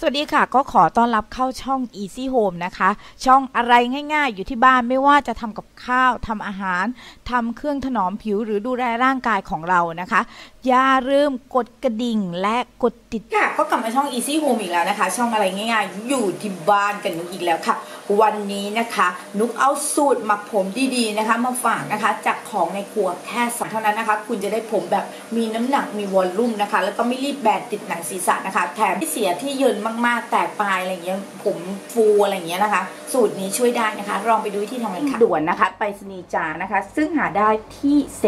สวัสดีค่ะ ก็ขอต้อนรับเข้าช่อง Easy Home นะคะ ช่องอะไรง่ายๆ อยู่ที่บ้านไม่ว่าจะทำกับข้าวทำอาหารทำเครื่องถนอมผิวหรือดูแลร่างกายของเรานะคะ อย่าลืมกดกระดิ่งและกดติดค่ะก็กลับมาช่อง Easy Home อีกแล้วนะคะ ช่องอะไรง่ายๆ อยู่ที่บ้านกันนุกอีกแล้วค่ะ วันนี้นะคะ นุกเอาสูตรหมักผมดีๆนะคะ มาฝากนะคะจากของในครัวแค่สองเท่านั้นนะคะ คุณจะได้ผมแบบมีน้ำหนักมีวอลลุ่มนะคะ แล้วก็ไม่รีบแบนติดหนังศีรษะนะคะ แถมไม่เสียที่เยินมากๆ แตกปลายอะไรเงี้ย ผมฟูอะไรเงี้ยนะคะ สูตรนี้ช่วยได้นะคะ ลองไปดูวิธีทำกันค่ะด่วนนะคะ ไปสนีจานะคะ ซึ่งหาได้ที่เซ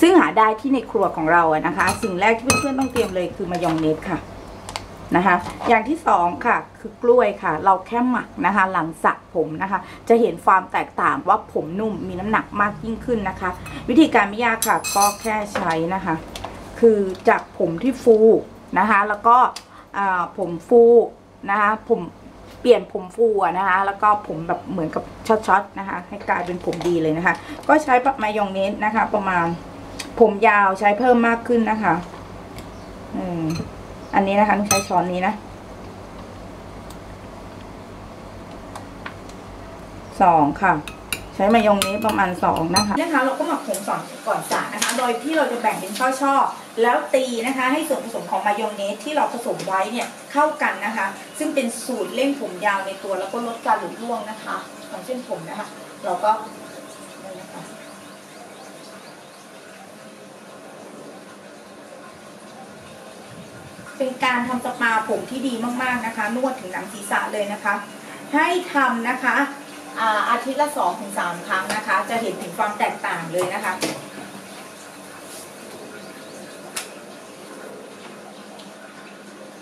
ซึ่งหาได้ที่ในครัวของเราอะนะคะ สิ่งแรกที่เพื่อนๆต้องเตรียมเลยคือมายองเนสค่ะนะคะ อย่างที่สองค่ะ คือกล้วยค่ะ เราแค่หมักนะคะ หลังสระผมนะคะ จะเห็นความแตกต่างว่าผมนุ่มมีน้ำหนักมากยิ่งขึ้นนะคะ วิธีการไม่ยากค่ะ ก็แค่ใช้นะคะ คือจากผมที่ฟูนะคะ แล้วก็ ผมฟูนะคะผมเปลี่ยนผมฟูนะคะ แล้วก็ผมแบบเหมือนกับช็อตๆนะคะ ให้กลายเป็นผมดีเลยนะคะ ก็ใช้ปะมายองเนสนะคะ ประมาณผมยาวใช้เพิ่มมากขึ้นนะคะอันนี้นะคะต้องใช้ช้อนนี้นะสองค่ะ ใช้มายองเนสประมาณสองนะคะนะคะเราก็หมักผงสอนก่อนสระนะคะ โดยที่เราจะแบ่งเป็นช่อๆแล้วตีนะคะ ให้ส่วนผสมของมายองเนสที่เราผสมไว้เนี่ยเข้ากันนะคะ ซึ่งเป็นสูตรเร่งผมยาวในตัวแล้วก็ลดการหลุดร่วงนะคะของเส้นผมนะคะ เราก็เป็นการทำสปาผมที่ดีมากๆนะคะ นวดถึงหนังศีรษะเลยนะคะ ให้ทำนะคะ อาทิตย์ละสองถึงสามครั้งนะคะ จะเห็นถึงความแตกต่างเลยนะคะ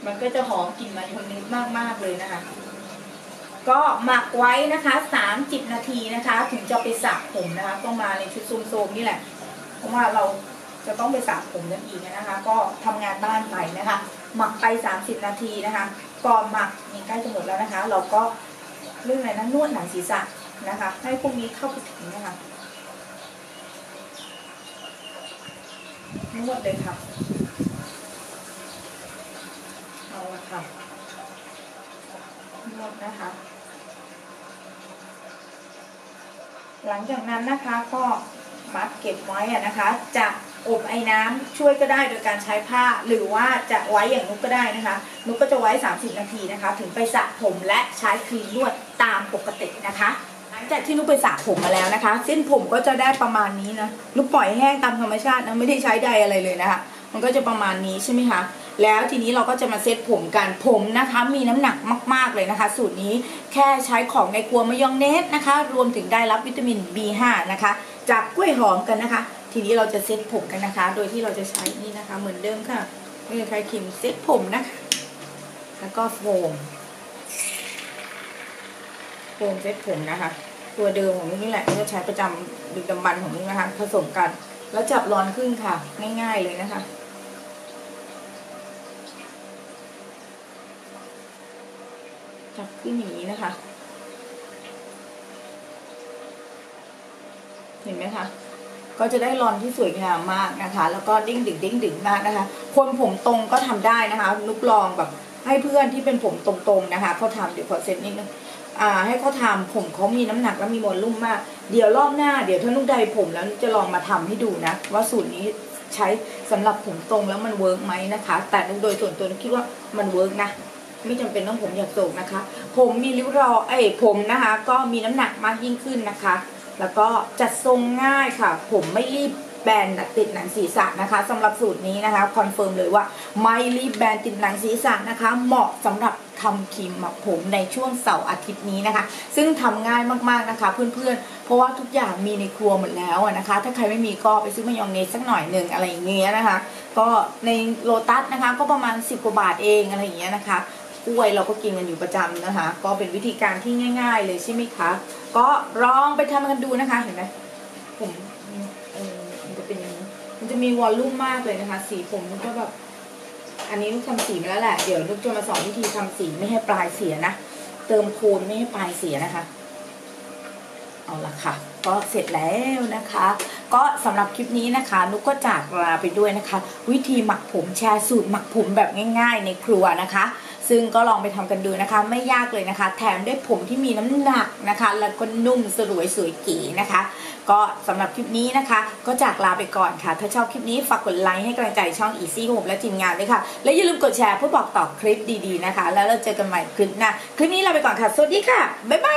มันก็จะหอมกลิ่นมายองเนสมาก ๆ เลยนะคะ ก็หมักไว้นะคะ 30 นาทีนะคะ ถึงจะไปสระผมนะคะ ต้องมาในชุดโซมๆนี่แหละ เพราะว่าเราจะต้องไปสระผมกันอีกนะคะ ก็ทำงานบ้านไปนะคะ หมักไป 30 นาทีนะคะ ก่อนหมักนี่ใกล้จะหมดแล้วนะคะ เราก็ เรื่องอะไรนะนวดหนังศีรษะนะคะ ให้พวกนี้เข้าไปถึงนะคะนวดเลยค่ะเอาละค่ะนวดนะคะ หลังจากนั้นนะคะก็มัดเก็บไว้นะคะ จะอบไอ้น้ำช่วยก็ได้โดยการใช้ผ้าหรือว่าจะไว้อย่างนุกก็ได้นะคะ นุกก็จะไว้ 30 นาทีนะคะ ถึงไปสระผมและใช้ครีมนวด ตามปกตินะคะ หลังจากที่นุกไปสระผมมาแล้วนะคะ เส้นผมก็จะได้ประมาณนี้นะนุกปล่อยแห้งตามธรรมชาตินะไม่ได้ใช้ใดอะไรเลยนะคะมันก็จะประมาณนี้ใช่ไหมคะแล้วทีนี้เราก็จะมาเซตผมกันผมนะคะ มีน้ำหนักมาก ๆ เลยนะคะ สูตรนี้แค่ใช้ของในครัวมายองเนสนะคะ รวมถึงได้รับวิตามิน B5 นะคะ จากกล้วยหอมกันนะคะ ทีนี้เราจะเซตผมกันนะคะ โดยที่เราจะใช้นี่นะคะ เหมือนเดิมค่ะนี่ใช้ครีมเซตผมนะคะ แล้วก็โฟม โฟมเซตผมนะคะ ตัวเดิมของนี่แหละที่เราใช้ประจำดึกดำบรรของนี่นะคะ ผสมกัน แล้วจับร้อนขึ้นค่ะ ง่ายๆเลยนะคะจับขึ้นอย่างนี้นะคะ เห็นไหมคะ ก็จะได้รอนที่สวยงามมากนะคะ แล้วก็เด้งดึงเด้งดึงมากนะคะ คนผมตรงก็ทำได้นะคะ นุกลองแบบให้เพื่อนที่เป็นผมตรงๆนะคะเขาทำเดี๋ยวขอเซ็ตนิดนึง อ่าให้เขาทำผมเขามีน้ำหนักและมีมวลลุ่มมาก เดี๋ยวรอบหน้าเดี๋ยวถ้านุกได้ผมแล้วจะลองมาทำให้ดูนะ ว่าสูตรนี้ใช้สำหรับผมตรงแล้วมันเวิร์กไหมนะคะ แต่โดยส่วนตัวนุกคิดว่ามันเวิร์กนะไม่จำเป็นต้องผมอยากโศกนะคะ ผมมีริ้วรอยเอ้ผมนะคะ ก็มีน้ำหนักมากยิ่งขึ้นนะคะ แล้วก็จัดทรงง่ายค่ะ ผมไม่รีบ แบนติดหนังศีรษะนะคะสำหรับสูตรนี้นะคะคอนเฟิร์มเลยว่าไม่รีบแบนติดหนังศีรษะนะคะ เหมาะสำหรับทำครีมหมักผมในช่วงเสาร์อาทิตย์นี้นะคะ ซึ่งทำง่ายมากๆนะคะ เพื่อนๆ เพราะว่าทุกอย่างมีในครัวหมดแล้วนะคะ ถ้าใครไม่มีก็ไปซื้อมายองเนสสักหน่อยหนึ่งอะไรอย่างเงี้ยนะคะ ก็ในโลตัสนะคะ ก็ประมาณ 10กว่าบาทเองอะไรอย่างเงี้ยนะคะกล้วยเราก็กินกันอยู่ประจำนะคะ ก็เป็นวิธีการที่ง่าย ๆ เลยใช่ไหมคะ ก็ลองไปทำกันดูนะคะเห็นไหมผม มันจะมีวอลลุ่มมากเลยนะคะ สีผมก็แบบ อันนี้ลูกทำสีมาแล้วแหละ เดี๋ยวลูกจะมาสอนวิธีทำสีไม่ให้ปลายเสียนะ เติมโคนไม่ให้ปลายเสียนะคะ เอาละค่ะ ก็เสร็จแล้วนะคะ ก็สำหรับคลิปนี้นะคะ นุกก็จากลาไปด้วยนะคะ วิธีหมักผมแชร์สูตรหมักผมแบบง่าย ๆ ในครัวนะคะ ซึ่งก็ลองไปทำกันดูนะคะ ไม่ยากเลยนะคะ แถมได้ผมที่มีน้ำหนักนะคะ แล้วก็นุ่มสลวยสวยเก๋นะคะ ก็สำหรับคลิปนี้นะคะ ก็จากลาไปก่อนค่ะ ถ้าชอบคลิปนี้ฝากกดไลค์ให้กำลังใจช่อง Easy Home และทีมงานด้วยค่ะ และอย่าลืมกดแชร์เพื่อบอกต่อคลิปดีๆนะคะ แล้วเราเจอกันใหม่คลิปหน้าคลิปนี้ลาไปก่อนค่ะสวัสดีค่ะบ๊ายบาย